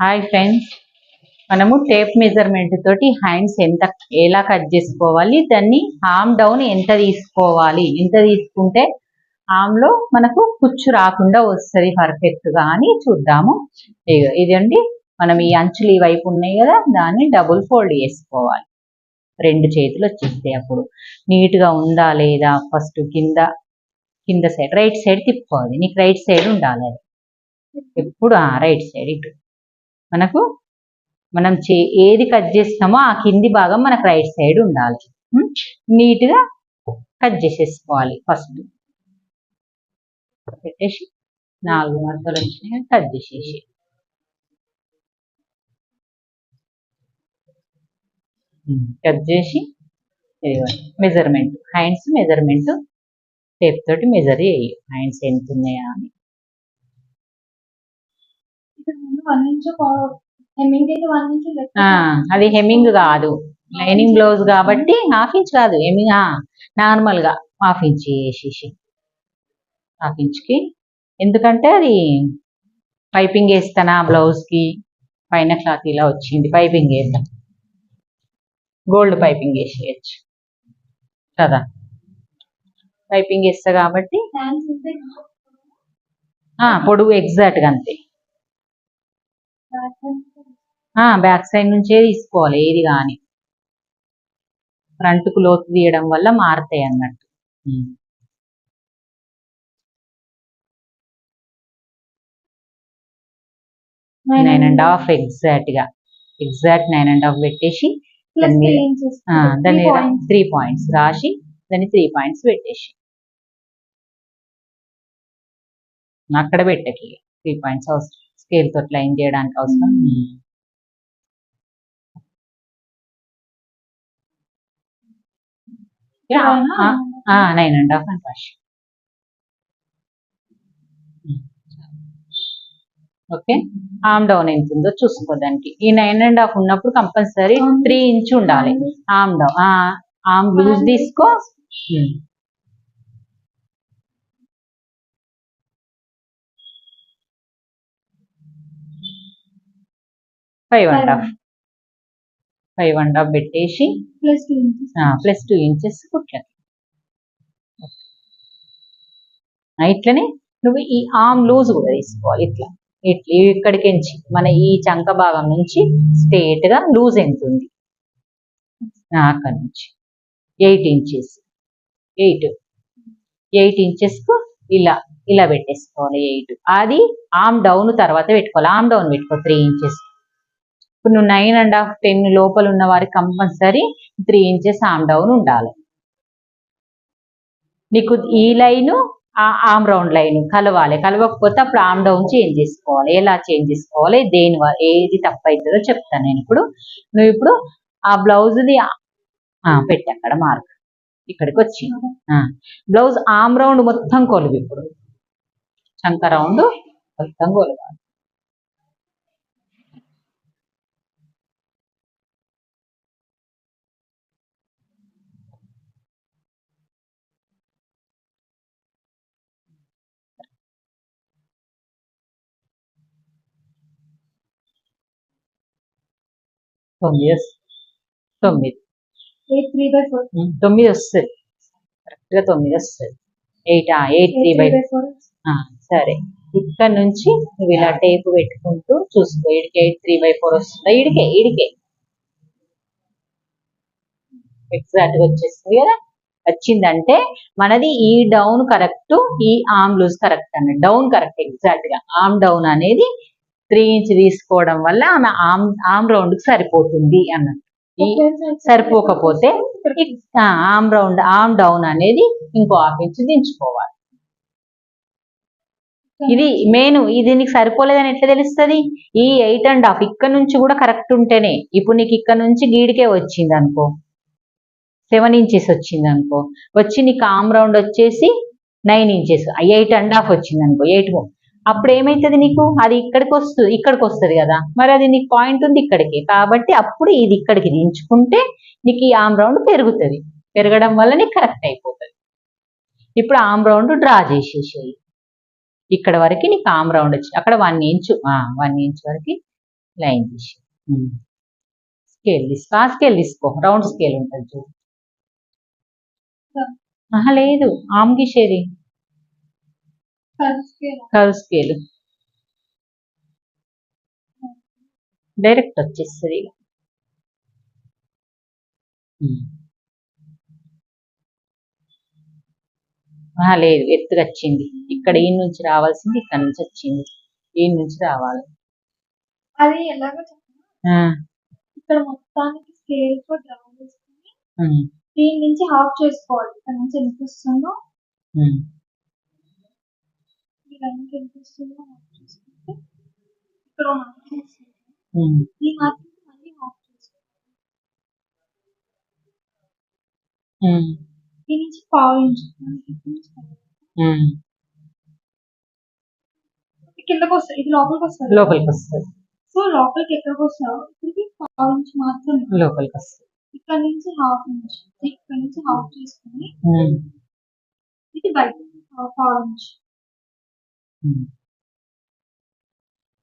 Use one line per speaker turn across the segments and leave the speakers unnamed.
Hi friends. మనము tape measurement తోటి hands ఎంత ఎలా కట్ చేసుకోవాలి దాన్ని ఆమ్ డౌన్ ఎంత తీసుకోవాలి ఎంత తీసుకుంటే ఆమ్లో మనకు కుచ్చు రాకుండా వస్తుంది పర్ఫెక్ట్గా అని చూద్దాము. ఇదండి. మనం ఈ అంచులు ఈ వైపు ఉన్నాయి కదా దాన్ని డబుల్ ఫోల్డ్ చేసుకోవాలి. రెండు చేతులు వచ్చేస్తాయి అప్పుడు. నీట్గా ఉందా లేదా ఫస్ట్ కింద కింద సైడ్ రైట్ సైడ్ తిప్పుకోవాలి. నీకు రైట్ సైడ్ ఉండాలి ఎప్పుడు రైట్ సైడ్ ఇటు. మనకు మనం చే ఏది కట్ చేస్తామో ఆ కింది భాగం మనకు రైట్ సైడ్ ఉండాలి. నీట్గా కట్ చేసేసుకోవాలి ఫస్ట్ పెట్టేసి నాలుగు మడతలు వచ్చినాయి కట్ చేసేసి. కట్ చేసి మెజర్మెంట్ హ్యాండ్స్ మెజర్మెంట్ టేప్ తోటి మెజర్ చేయి. హ్యాండ్స్ ఎంత ఉన్నాయా అని. అది హెమ్మింగ్ కాదు. లైనింగ్ బ్లౌజ్ కాబట్టి హాఫ్ ఇంచ్ కాదు. హెమ్మింగ్ నార్మల్గా హాఫ్ ఇంచ్ వేసేసి హాఫ్ ఇంచ్కి. ఎందుకంటే అది పైపింగ్ వేస్తానా బ్లౌజ్కి. పైన క్లాత్ ఇలా వచ్చింది. పైపింగ్ వేద్దాం. గోల్డ్ పైపింగ్ వేసేయచ్చు. కదా? పైపింగ్ వేస్తా కాబట్టి. పొడుగు ఎగ్జాక్ట్గా అంతే. బ్యాక్ సైడ్ నుంచే తీసుకోవాలి ఏది కానీ ఫ్రంట్కు లోతు తీయడం వల్ల మారుతాయి అన్నట్టు. నైన్ అండ్ హాఫ్ ఎగ్జాక్ట్గా. ఎగ్జాక్ట్ నైన్ అండ్ హాఫ్ పెట్టేసి దాన్ని త్రీ పాయింట్స్ రాసి దాన్ని త్రీ పాయింట్స్ పెట్టేసి. అక్కడ పెట్టకి త్రీ పాయింట్స్ అవసరం. స్కేల్ తోటి లైన్ చేయడానికి అవసరం? నైన్ అండ్ హాఫ్ అండ్ రాసి ఓకే ఆమ్ డౌన్ ఎంత ఉందో చూసుకో దానికి ఈ నైన్ అండ్ హాఫ్ ఉన్నప్పుడు కంపల్సరీ త్రీ ఇంచ్ ఉండాలి. ఆమ్ డౌన్ ఆమ్ లూజ్ తీసుకో. Five and half five and half పెట్టేసి
plus two inches
plus two inches కుట్లకి ఇట్లనే నువ్వు ఈ ఆమ్ లూజ్ కూడా తీసుకోవాలి ఇట్లా. ఇట్లా ఇక్కడికి నుంచి మన ఈ చంక భాగం నుంచి స్ట్రేట్గా లూజ్ ఎంత ఉంది. అక్కడ నుంచి. ఎయిట్ ఇంచెస్ ఎయిట్ ఎయిట్ ఇంచెస్కు ఇలా ఇలా పెట్టేసుకోవాలి ఎయిట్ అది ఆమ్ డౌన్ తర్వాత పెట్టుకోవాలి. ఆమ్ డౌన్ పెట్టుకో త్రీ ఇంచెస్ ఇప్పుడు నువ్వు నైన్ అండ్ హాఫ్ టెన్ లోపల ఉన్న వారికి compulsory three inches arm down ఉండాలి. నీకు ఈ లైన్ ఆ ఆమ్ రౌండ్ లైన్ కలవాలి. కలవకపోతే అప్పుడు ఆమ్ డౌన్ చేంజ్ చేసుకోవాలి. ఎలా చేంజ్ చేసుకోవాలి? దేని ఏది తప్పు అవుతుందో చెప్తాను నేను ఇప్పుడు. నువ్వు ఇప్పుడు ఆ బ్లౌజ్ది పెట్టి అక్కడ మార్క్ ఇక్కడికి వచ్చి. బ్లౌజ్ ఆమ్ రౌండ్ మొత్తం కొలువు ఇప్పుడు. చంక రౌండ్ మొత్తం కొలవాలి. తొమ్మిది. తొమ్మిది వస్తుంది కరెక్ట్గా తొమ్మిది వస్తుంది ఎయిట్ ఎయిట్ త్రీ బై సరే. ఇక్కడ నుంచి నువ్వు ఇలా టేప్ పెట్టుకుంటూ చూసుకో. ఇడికి ఎయిట్ త్రీ బై ఫోర్ వస్తుందా? ఇడికే ఇడికే. ఎగ్జాక్ట్గా వచ్చేస్తుంది కదా? వచ్చిందంటే మనది ఈ డౌన్ కరెక్ట్ ఈ ఆమ్ లూజ్ కరెక్ట్ అన్నది డౌన్ కరెక్ట్ ఎగ్జాక్ట్గా. ఆమ్ డౌన్ అనేది త్రీ ఇంచ్ తీసుకోవడం వల్ల ఆమె ఆమ్ ఆమ్ రౌండ్కి సరిపోతుంది అన్నట్టు. సరిపోకపోతే ఆమ్ రౌండ్ ఆమ్ డౌన్ అనేది ఇంకో హాఫ్ ఇంచ్ దించుకోవాలి. ఇది మెయిన్ ఇది నీకు సరిపోలేదని ఎట్లా తెలుస్తుంది? ఈ ఎయిట్ అండ్ హాఫ్ ఇక్కడ నుంచి కూడా కరెక్ట్ ఉంటేనే ఇప్పుడు నీకు ఇక్కడ నుంచి గీడికే వచ్చింది అనుకో సెవెన్ ఇంచెస్ వచ్చింది అనుకో వచ్చి నీకు ఆమ్ రౌండ్ వచ్చేసి nine inches eight and half వచ్చింది అనుకో ఎయిట్ అప్పుడు ఏమైతుంది నీకు? అది ఇక్కడికి వస్తుంది ఇక్కడికి వస్తుంది కదా. మరి అది నీకు పాయింట్ ఉంది ఇక్కడికి. కాబట్టి అప్పుడు ఇది ఇక్కడికి దించుకుంటే నీకు ఈ ఆమ్ రౌండ్ పెరుగుతుంది. పెరగడం వల్ల నీకు కరెక్ట్ అయిపోతుంది. ఇప్పుడు ఆమ్ రౌండ్ డ్రా చేసేసేయి. ఇక్కడ వరకు నీకు ఆమ్ రౌండ్ వచ్చి అక్కడ వన్ ఇంచ్ వన్ ఇంచ్ వరకు లైన్ తీసి స్కేల్ తీసుకో ఆ స్కేల్ తీసుకో. రౌండ్ స్కేల్ ఉంటుంది చూడు. లేదు. ఆమ్ గీసేది. కర్వ్ స్కేల్ డైరెక్ట్ వచ్చేస్తుంది లేదు ఎత్తుగా వచ్చింది. ఇక్కడ ఈ నుంచి రావాల్సింది ఇక్కడ నుంచి వచ్చింది. ఈ నుంచి రావాలి.
అది ఎలాగో ఇక్కడ మొత్తానికి స్కేల్తో డ్రా చేసుకుని
ఉమ్,
దీని నుంచి హాఫ్ చేసుకోవాలి. ఇక్కడ నుంచి ఎంత వస్తుందో లైన్కి ఎంత వస్తుందో హాఫ్ చేసుకుంటే ఇక్కడ వస్తుంది
ఉమ్,
ఈ మార్కింగ్ మళ్ళీ దీని నుంచి పావు ఇంచు కిందకు వస్తుంది ఇది లోపలికి వస్తుంది
లోపలికి వస్తుంది
సో లోపలికి ఎక్కడికి వస్తావు ఇక్కడికి పావు ఇంచు మాత్రమే
లోపలికి వస్తుంది
ఇక్కడ నుంచి హాఫ్ ఇంచ్ ఇక్కడ నుంచి హాఫ్ చేసుకుని ఇది బయట. పావు ఇంచ్.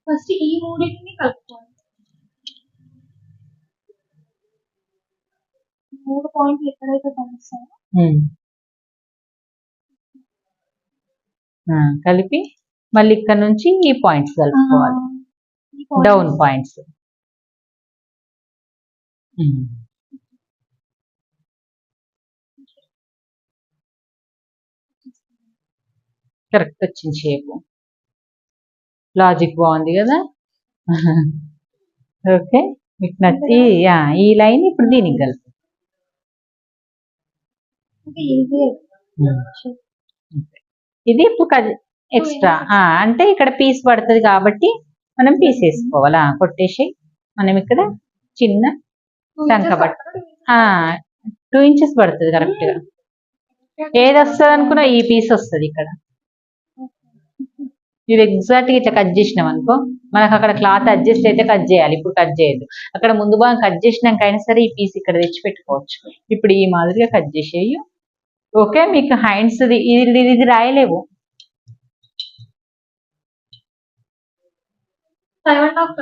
ఫస్ట్ ఈ మూడింటిని కలుపుకోవాలి. మూడు పాయింట్లు ఎక్కడైతే కలుస్తాయో
కలిపి మళ్ళీ ఇక్కడ నుంచి ఈ పాయింట్స్ కలుపుకోవాలి. Down points. కరెక్ట్ వచ్చింది షేప్. లాజిక్ బాగుంది కదా? ఓకే మీకు నచ్చి యా, ఈ లైన్ ఇప్పుడు దీనికి కలిపి.
ఈజీ
ఇది ఇప్పుడు ఎక్స్ట్రా అంటే ఇక్కడ పీస్ పడుతుంది కాబట్టి మనం పీస్ వేసుకోవాలా కొట్టేసి మనం ఇక్కడ చిన్న టంక పట్టు. టూ ఇంచెస్ పడుతుంది కరెక్ట్గా. ఏది వస్తుంది అనుకున్నా ఈ పీస్ వస్తుంది ఇక్కడ. ఇది ఎగ్జాక్ట్గా ఇట్లా కట్ చేసినాం అనుకో మనకు అక్కడ క్లాత్ అడ్జస్ట్ అయితే కట్ చేయాలి. ఇప్పుడు కట్ చేయొద్దు. అక్కడ ముందు భాగం కట్ చేసినాక అయినా సరే ఈ పీస్ ఇక్కడ తెచ్చి పెట్టుకోవచ్చు ఇప్పుడు ఈ మాదిరిగా కట్ చేసేయి. ఓకే మీకు హ్యాండ్స్ ఇది ఇది రాయలేవు.
ఫైవ్ అండ్ హాఫ్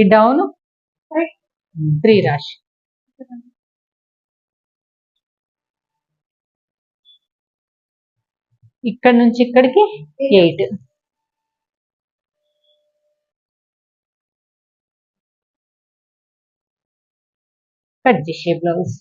ఈ డౌన్. త్రీ రాశి. ఇక్కడ నుంచి ఇక్కడికి ఎయిట్. కట్ చేసే బ్లౌజ్.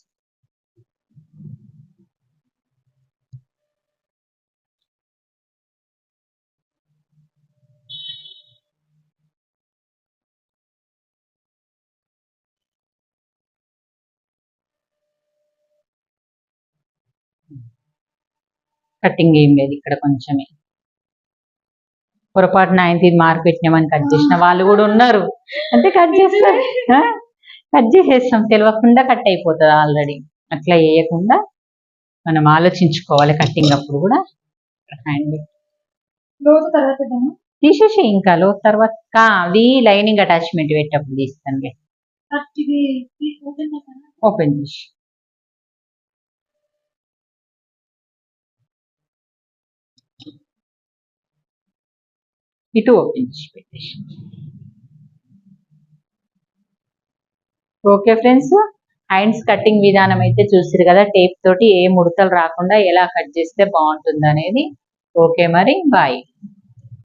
కటింగ్ ఏం లేదు ఇక్కడ కొంచెమే. పొరపాటు నైన్త్ మార్క్ పెట్టినామని కట్ చేసిన వాళ్ళు కూడా ఉన్నారు. అంటే కట్ చేస్తారు కట్ చేసేస్తాం. తెలియకుండా కట్ అయిపోతుంది ఆల్రెడీ. అట్లా వేయకుండా మనం ఆలోచించుకోవాలి కట్టింగ్ అప్పుడు కూడా. హ్యాండ్ తీసేసి ఇంకా లో తర్వాత. అది లైనింగ్ అటాచ్మెంట్ పెట్టేటప్పుడు
చేస్తాను?
ఓపెన్ చేసి. ఇటు ఓపెన్ ఇంచ్ పెట్టేసి. ఓకే ఫ్రెండ్స్ హ్యాండ్స్ కటింగ్ విధానం అయితే చూసారు కదా టేప్ తోటి ఏ ముడతలు రాకుండా ఎలా కట్ చేస్తే బాగుంటుంది అనేది ఓకే మరి బాయ్.